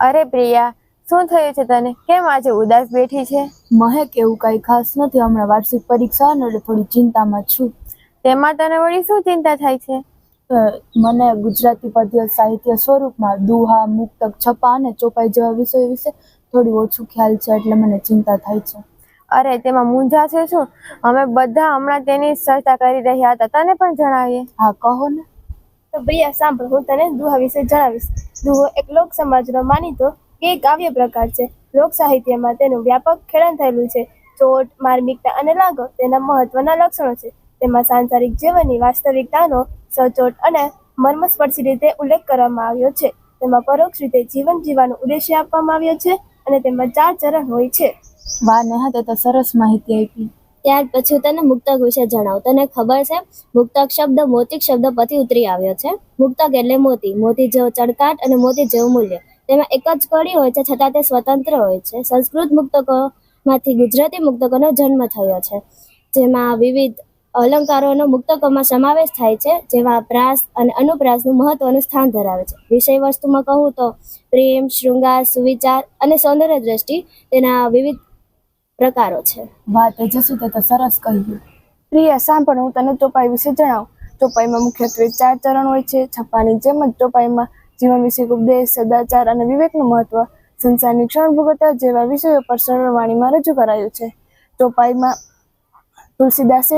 અરે પ્રિયા શું થયું છે તને? કેમ આજે ઉદાસ બેઠી છે? મહેક એવું કાંઈ ખાસ નથી. હમણાં વાર્ષિક પરીક્ષા અને એટલે થોડી ચિંતામાં છું. તેમાં તને વળી શું ચિંતા થાય છે? મને ગુજરાતી પદ્ય સાહિત્ય સ્વરૂપમાં દુહા મુક્તક છપા અને ચોપાઈ જેવા વિષયો વિશે થોડી ઓછું ખ્યાલ છે એટલે મને ચિંતા થાય છે. અરે તેમાં મૂંઝા છે શું? અમે બધા હમણાં તેની ચર્ચા કરી રહ્યા હતા. તને પણ જણાવીએ. હા કહો ને. તો પ્રિયા સાંભળ હું તને દુહા વિશે જણાવીશ. દુહો એક લોક સમાજનો માનીતો કે કાવ્ય પ્રકાર છે. લોક સાહિત્યમાં તેનું વ્યાપક ખેડાણ થયેલું છે. ચોટ, માર્મિકતા અને લાગો તેના મહત્વના લક્ષણો છે. તેમાં સાંસારિક જીવનની વાસ્તવિકતાનો સચોટ અને મર્મસ્પર્શી રીતે ઉલ્લેખ કરવામાં આવ્યો છે. તેમાં પરોક્ષ રીતે જીવન જીવવાનો ઉદ્દેશ્ય આપવામાં આવ્યો છે અને તેમાં ચાર ચરણ હોય છે. વાહ, નેહા, તે તો સરસ માહિતી આપી. ત્યાર પછી તને મુક્તક વિશે જણાવું. તને ખબર છે, મુક્તક શબ્દ મોતિક શબ્દ પરથી ઉતરી આવ્યો છે. મુક્તક એટલે મોતી. મોતી જેવો ચડકાટ અને મોતી જેવું મૂલ્ય. તેમાં એક જ કડી હોય છે, છતાં તે સ્વતંત્ર હોય છે. સંસ્કૃત મુક્તકોમાંથી ગુજરાતી મુક્તકોનો જન્મ થયો છે, જેમાં વિવિધ અલંકારોનો મુક્તકોમાં સમાવેશ થાય છે જેમાં પ્રાસ અને અનુપ્રાસનું મહત્વનું સ્થાન ધરાવે છે. વિષય વસ્તુમાં કહું તો પ્રેમ, શૃંગાર, સુવિચાર અને સૌંદર્ય દ્રષ્ટિ તેના વિવિધ પ્રકારો છે. વાહ તેજસ્વી તે તો સરસ કહ્યું. પ્રિયા સાંભળ હું તને ચોપાઈ વિશે જણાવું. ચોપાઈમાં મુખ્યત્વે ચાર ચરણ હોય છે. છપ્પાની જેમ જ ચોપાઈમાં જીવન વિશે ઉપદેશ સદાચાર અને વિવેકનું મહત્વ સંસારની ક્ષણ ભોગવતા જેવા વિષયો પર સરળ વાણીમાં રજૂ કરાયું છે. ચોપાઈમાં તુલસીદાસે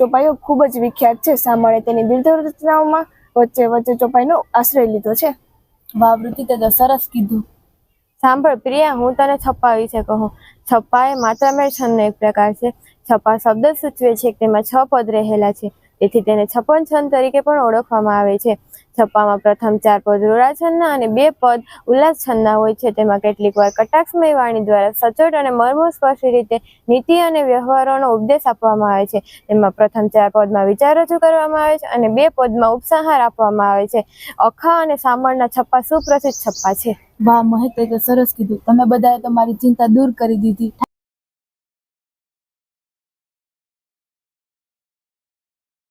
ચોપાઈઓ ખૂબ જ વિખ્યાત છે. સામાણે તેની દીર્ઘ રચનાઓમાં વચ્ચે વચ્ચે ચોપાઈનો આશ્રય લીધો છે. વાવૃત્તિ તે તો સરસ કીધું. સાંભળ, પ્રિયા, હું તને છપ્પા વિશે કહું. છપ્પા એ માત્રામેળ છંદનો એક પ્રકાર છે. છપ્પા શબ્દ સૂચવે છે કે તેમાં છ પદ રહેલા છે. તેથી તેને છપ્પન છંદ તરીકે પણ ઓળખવામાં આવે છે. છપ્પામાં પ્રથમ ચાર પદ રોડા છંદના અને બે પદ ઉલ્લાસ છંદના હોય છે. તેમાં કેટલીક વાર કટાક્ષમય વાણી દ્વારા સચોટ અને મર્મસ્પર્શી રીતે નીતિ અને વ્યવહારોનો ઉપદેશ આપવામાં આવે છે. તેમાં પ્રથમ ચાર પદમાં વિચાર રજૂ કરવામાં આવે છે અને બે પદમાં ઉપસંહાર આપવામાં આવે છે. અખા અને સાંભળના છપ્પા સુપ્રસિદ્ધ છપ્પા છે. વાહ મહેક તે સરસ કીધું. તમે બધાએ તો મારી ચિંતા દૂર કરી દીધી.